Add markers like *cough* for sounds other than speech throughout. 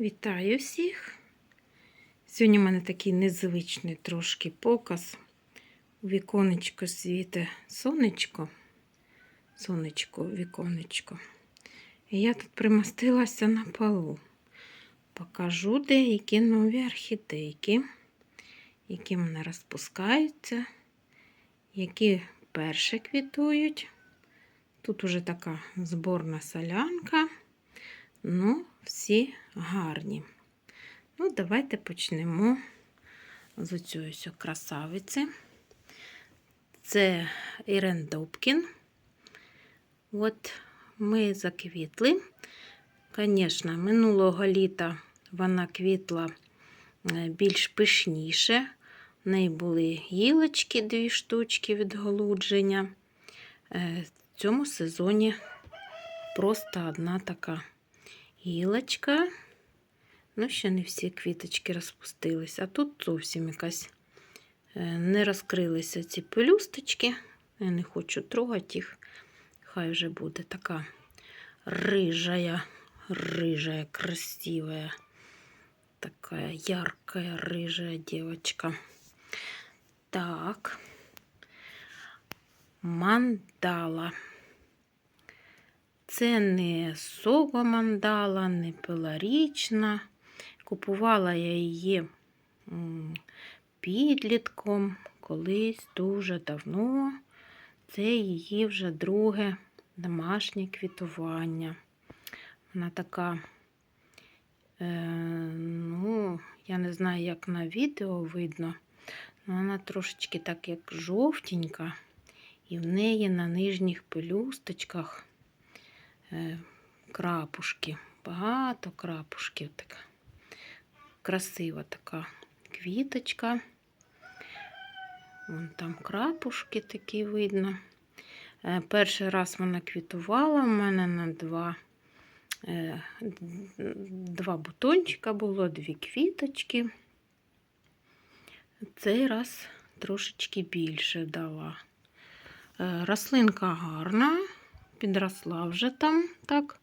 Вітаю всіх! Сьогодні в мене такий незвичний трошки показ. У віконечко світе сонечко. Сонечко, віконечко. І я тут примостилася на полу. Покажу деякі нові орхідейки, які мене розпускаються, які перше квітують. Тут уже така зборна солянка. Ну, всі гарні. Ну, давайте почнемо з оцієї красавиці. Це Ірен Добкін. От ми заквітли. Звісно, минулого літа вона квітла е, більш пишніше. В неї були гілочки, дві штучки від голудження. Е, В цьому сезоні просто одна така гілочка. Ну, ще не всі квіточки розпустились. А тут зовсім якась е, не розкрилися ці пелюсточки. Я не хочу трогати їх. Хай вже буде така рыжая, рыжая, красивая, такая яркая, рыжая девочка. Так. Мандала. Це не сова мандала, не пеларічна. Купувала я її підлітком колись дуже давно. Це її вже друге домашнє квітування. Вона така, е, ну, я не знаю, як на відео видно, але вона трошечки так як жовтенька, і в неї на нижніх пелюсточках крапушки. Багато крапушків така. Красива така квіточка. Вон там крапушки такі видно. Е, Перший раз вона квітувала в мене на два, е, два бутончика було, дві квіточки. Цей раз трошечки більше дала. Е, Рослинка гарна, підросла вже там, так,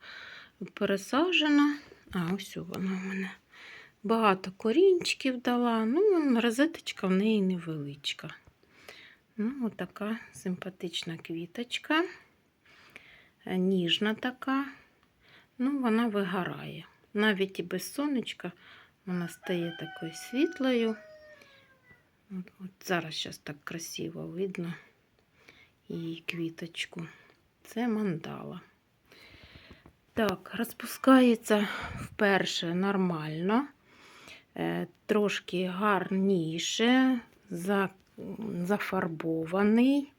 пересаджена. А, ось вона в мене. Багато корінчиків дала. Ну, розеточка в неї невеличка. Ну, от така симпатична квіточка. Е, Ніжна така. Ну, вона вигорає. Навіть і без сонечка вона стає такою світлою. От, от зараз зараз так красиво видно її квіточку. Це мандала. Так, розпускається вперше нормально, е, трошки гарніше, зафарбований.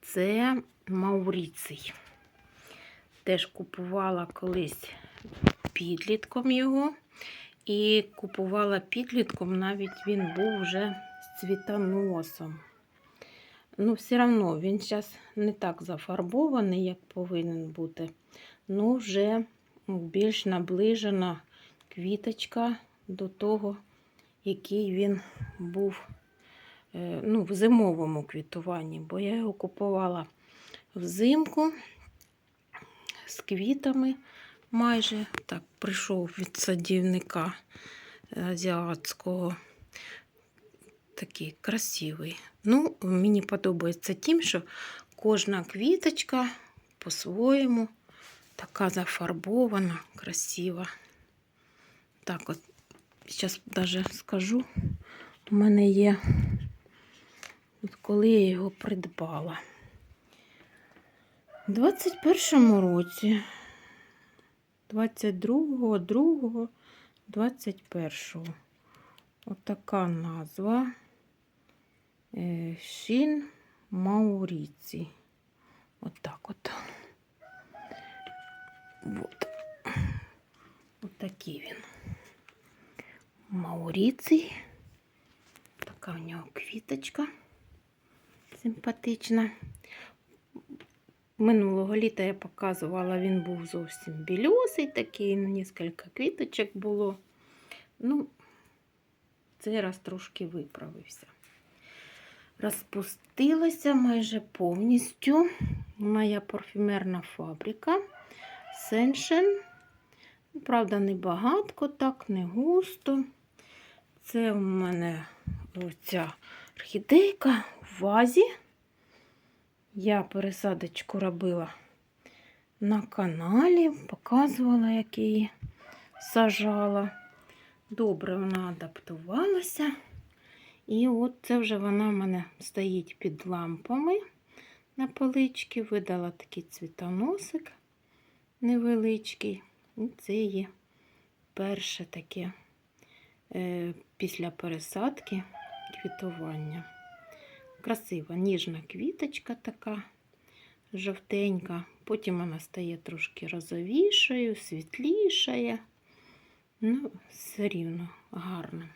Це Мауріцій. Теж купувала колись підлітком його. І купувала підлітком, навіть він був вже з цвітоносом. Ну, все одно він зараз не так зафарбований, як повинен бути. Ну, вже більш наближена квіточка до того, який він був е, ну, в зимовому квітуванні, бо я його купувала взимку з квітами майже. Так, прийшов від садівника азіатського. Такий красивий. Ну, мені подобається тим, що кожна квіточка по-своєму така зафарбована, красива. Так, от, зараз навіть скажу, у мене є, от коли я його придбала. У 21-му році, 22-го, 2-го, 21-го. Отака назва Шін Мауріці. Отак от. Вот. Отакий він. Мауріцій. Така в нього квіточка симпатична. Минулого літа я показувала, він був зовсім білюсий такий, на кілька квіточок було. Ну, цей раз трошки виправився. Розпустилася майже повністю моя парфюмерна фабрика Сеншен. Правда, не багатко так, не густо. Це в мене оця орхідейка в вазі. Я пересадочку робила на каналі, показувала, як її сажала. Добре вона адаптувалася. І от це вже вона в мене стоїть під лампами на поличці. Видала такий цвітоносик невеличкий. І це є перше таке е, після пересадки квітування. Красива ніжна квіточка така жовтенька. Потім вона стає трошки розовішою, світлішає. Ну, все рівно гарно.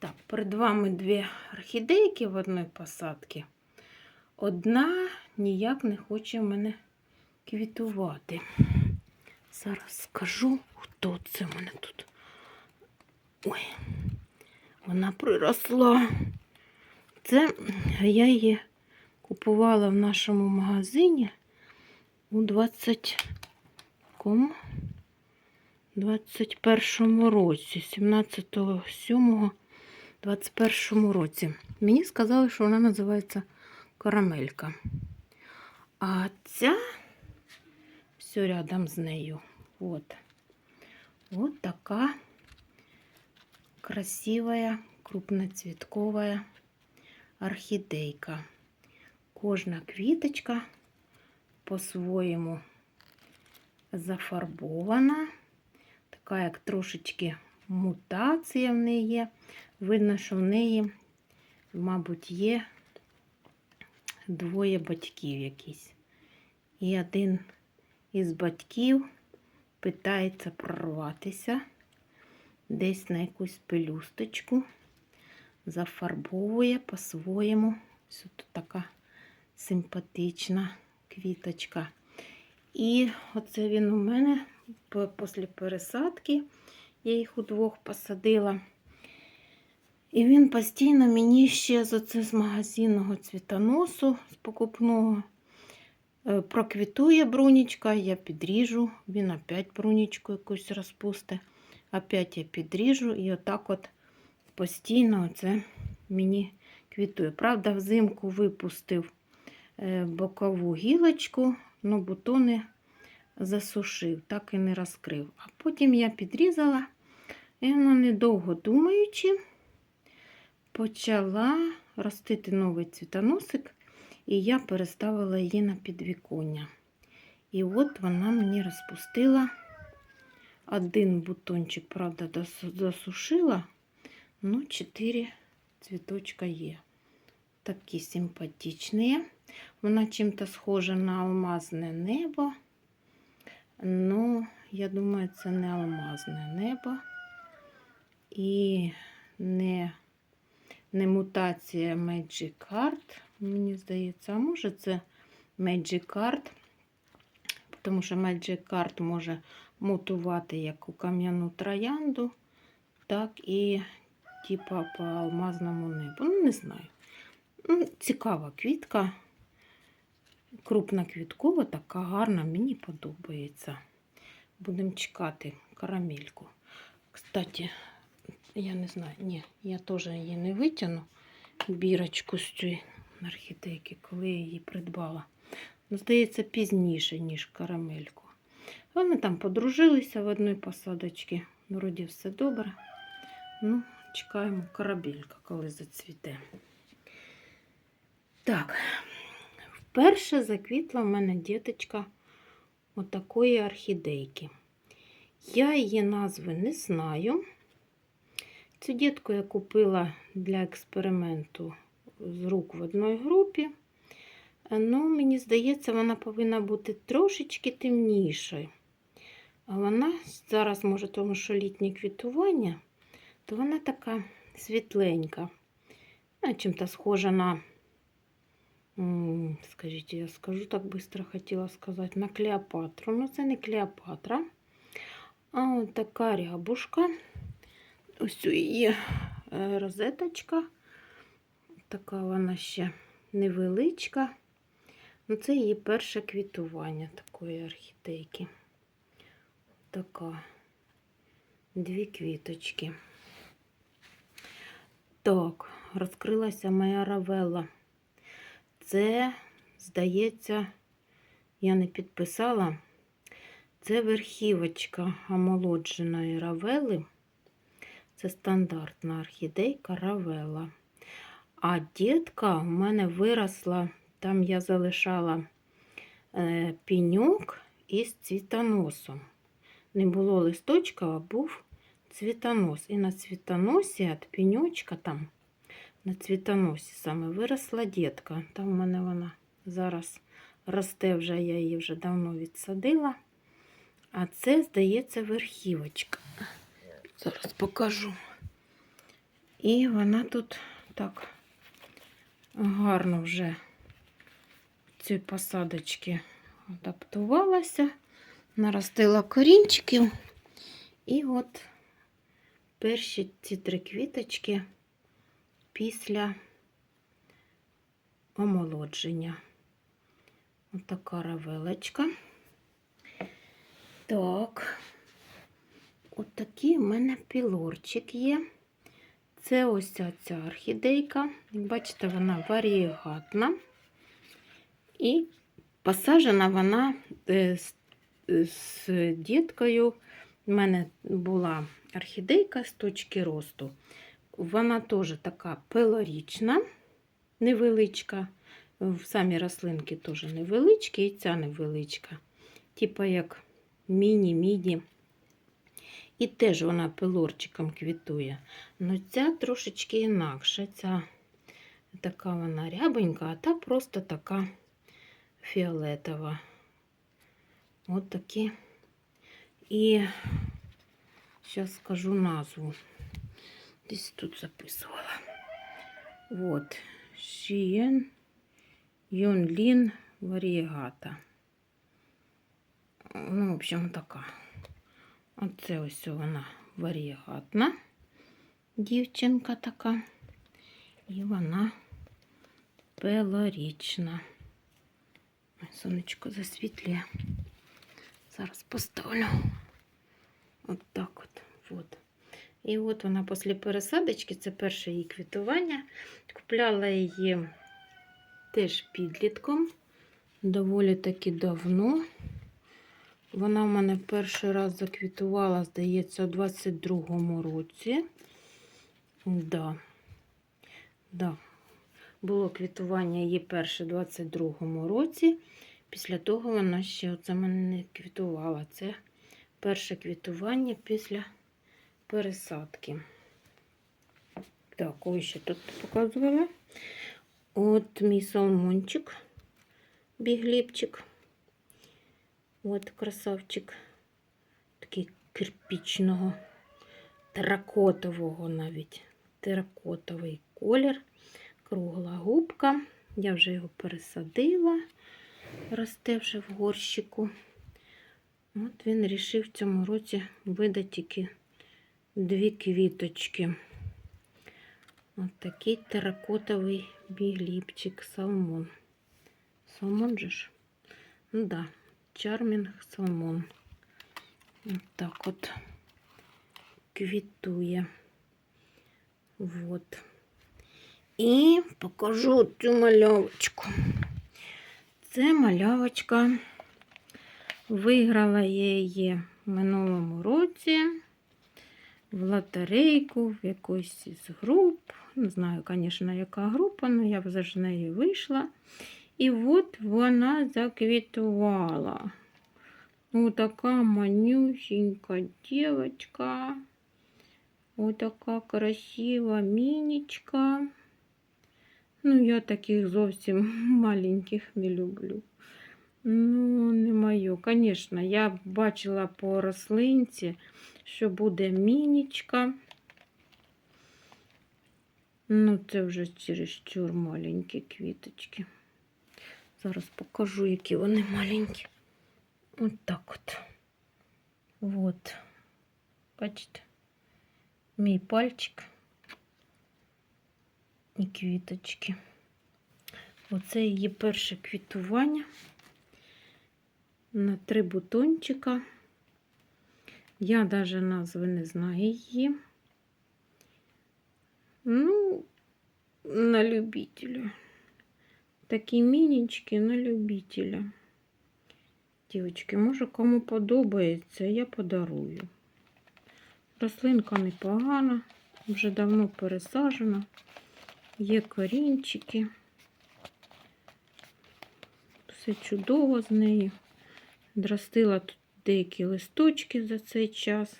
Так, перед вами дві орхідейки в одній посадці. Одна ніяк не хоче в мене квітувати. Зараз скажу, хто це в мене тут. Ой, вона приросла. Це я її купувала в нашому магазині у 20 кому? 21 році, 17.07 21 році. Мені сказали, що вона називається карамелька. А ця все рядом з нею. Вот. Вот така красивая крупноцветковая орхідейка. Кожна квіточка по-своєму зафарбована. Така, як трошечки мутація в неї є. Видно, що в неї, мабуть, є двоє батьків якісь. І один із батьків питається прорватися десь на якусь пелюсточку, зафарбовує по-своєму. Ось тут така симпатична квіточка. І оце він у мене після пересадки. Я їх удвох посадила. І він постійно мені ще з оце з магазинного цвітоносу, з покупного, е, проквітує брунічка, я підріжу, він опять брунічку якусь розпусте. Опять я підріжу і отак от постійно це мені квітує. Правда, взимку випустив е, бокову гілочку, але бутони засушив, так і не розкрив. А потім я підрізала, і вона, недовго думаючи, почала ростити новий цвітоносик, і я переставила її на підвіконня. І от вона мені розпустила один бутончик, правда, засушила, ну, 4 цвіточка є. Такі симпатичні. Вона чим-то схожа на алмазне небо. Ну, я думаю, це не алмазне небо і не, не мутація Magic Card, мені здається, а може це Magic Card, тому що Magic Card може мутувати як у кам'яну троянду, так і типа по алмазному небу. Ну, не знаю. Ну, Цікава квітка. Крупна квіткова, така гарна, мені подобається. Будемо чекати карамельку. Кстати, я не знаю, ні, я теж її не витягну, бірочку з цієї орхідейки, коли я її придбала. Ну, здається, пізніше, ніж карамельку. Вони там подружилися в одній посадочці. Вроді все добре. Ну, чекаємо карабелька, коли зацвіте. Так, вперше заквітла в мене діточка отакої орхідейки. Я її назви не знаю. Цю дітку я купила для експерименту з рук в одній групі. Ну, мені здається, вона повинна бути трошечки темнішою. А вона зараз, може, тому що літнє квітування, то вона така світленька. Чим-то схожа на, скажіть, я скажу так швидко хотіла сказати, на Клеопатру. Ну, це не Клеопатра, а така рябушка. Ось її е, розеточка. Така вона ще невеличка. Ну, Це її перше квітування такої орхідейки. така. Дві квіточки. Так, розкрилася моя равелла. Це, здається, я не підписала. Це верхівочка омолодженої равели. Це стандартна орхідейка равела. А дітка у мене виросла, там я залишала е, піньок із цвітоносом. Не було листочка, а був цвітонос. І на цвітоносі від піньочка там, на цвітоносі саме виросла дітка. Там в мене вона зараз росте вже, я її вже давно відсадила. А це, здається, верхівочка. Зараз покажу. І вона тут так гарно вже в цій посадочці адаптувалася, наростила корінчиків. І от перші ці три квіточки після омолодження. Отака равелочка. Так, от такий в мене пілорчик є. Це ось ця орхідейка. Бачите, вона варієгатна. І посаджена вона е, з, з діткою. У мене була орхідейка з точки росту. Вона теж така пилорічна, невеличка. Самі рослинки теж невеличкі, і ця невеличка. Типа як міні-міні. І теж вона пилорчиком квітує. Ну ця трошечки інакша. Ця така вона рябенька, а та просто така фіолетова. От такі. І зараз скажу назву. Десь тут записувала. Вот. Шієн Йонлін Варієгата. Ну, в общем, така. Оце ось вона варієгатна дівчинка така. І вона пелорічна. Сонечко засвітлює. Зараз поставлю. От так от. от. І от вона після пересадочки, це перше її квітування. Купляла її теж підлітком. Доволі таки давно. Вона в мене перший раз заквітувала, здається, у 22-му році. Да. Да. Було квітування її перше у 22-му році. Після того вона ще оце мене не квітувала. Це перше квітування після пересадки. Так, ось ще тут показувала. От мій салмончик, бігліпчик. От красавчик. Такий кирпічного, теракотового навіть. Теракотовий колір. Кругла губка. Я вже його пересадила, росте вже в горщику. От він вирішив в цьому році видати тільки дві квіточки. От такий теракотовий бігліпчик салмон. Салмон же ж? Ну да, чармінг салмон. От так от квітує. Вот. І покажу цю малявочку. Це малявочка. Виграла я її в минулому році в лотерейку, в якусь із груп. Не знаю, звісно, яка група, але я вже з неї вийшла. І от вона заквітувала. Ось така манюсенька дівчинка. Ось така красива мінічка. Ну, я таких зовсім *laughs* маленьких не люблю. Ну, не моє. Звісно, я бачила по рослинці, що буде мінічка. Ну, це вже чересчур маленькі квіточки. Зараз покажу, які вони маленькі. От так от. От. Бачите? Мій пальчик і квіточки. Оце її перше квітування на три бутончика. Я навіть назви не знаю її. Ну, на любителя. Такі мінічки на любителя. Дівчатки, може кому подобається, я подарую. Рослинка непогана, вже давно пересаджена. Є корінчики. Все чудово з нею. Драстила тут деякі листочки за цей час.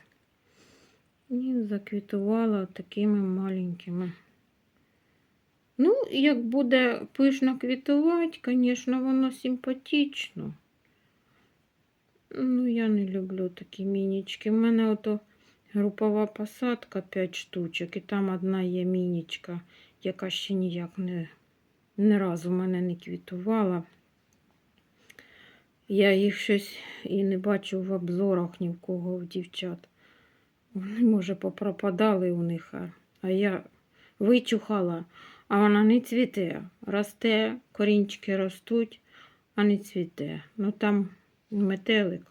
І заквітувала такими маленькими. Ну, як буде пишно квітувати, звісно, воно симпатично. Ну, я не люблю такі мінічки. У мене ото групова посадка 5 штучок, і там одна є мінічка, яка ще ніяк не, не разу в мене не квітувала. Я їх щось і не бачу в обзорах ні в кого в дівчат. Вони, може, попропадали у них, а, я вичухала, а вона не цвіте. Росте, корінчики ростуть, а не цвіте. Ну там метелик.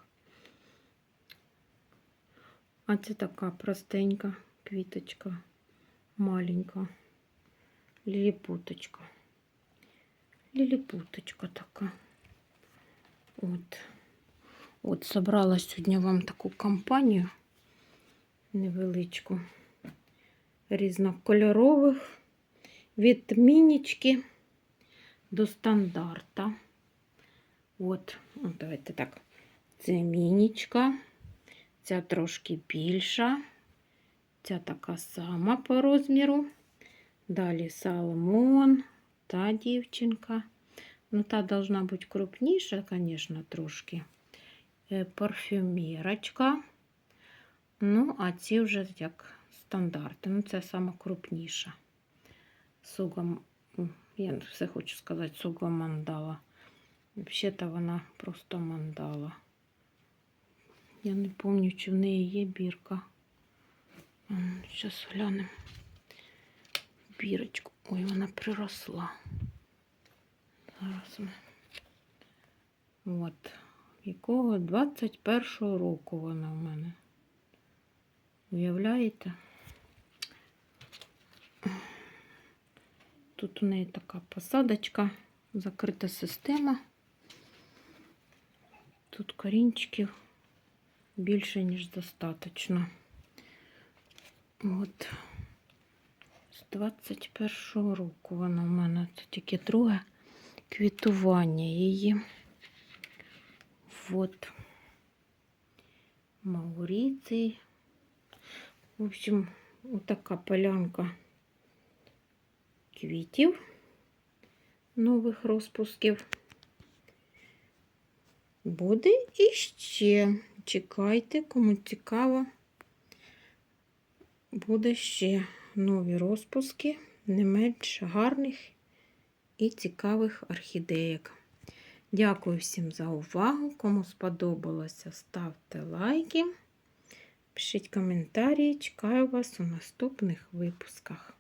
А це така простенька квіточка, маленька. Ліліпуточка. Ліліпуточка така. От. От собрала сьогодні вам таку компанію невеличку, різнокольорових від мінічки до стандарта. От, от давайте так. Це мінічка, ця трошки більша, ця така сама по розміру. Далі салмон, та дівчинка. Ну, та должна бути крупніша, звісно, трошки. Е, Парфюмірочка. Ну, а ці вже як стандарти. Ну, це сама крупніша. Сугам, я все хочу сказати, суга мандала. Взагалі-то вона просто мандала. Я не пам'ятаю, чи в неї є бірка. Зараз глянемо. Бірочку. Ой, вона приросла. Зараз ми. От. Якого 21-го року вона в мене. Уявляєте? Тут у неї така посадочка, закрита система. Тут корінчиків більше, ніж достатньо. От з 21-го року вона в мене це тільки друге квітування її. От Маурицій. В общем, отака полянка квітів нових розпусків. Буде іще. Чекайте, кому цікаво. Буде ще нові розпуски, не менш гарних і цікавих орхідеїк. Дякую всім за увагу. Кому сподобалося, ставте лайки, пишіть коментарі. Чекаю вас у наступних випусках.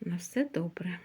На все добре!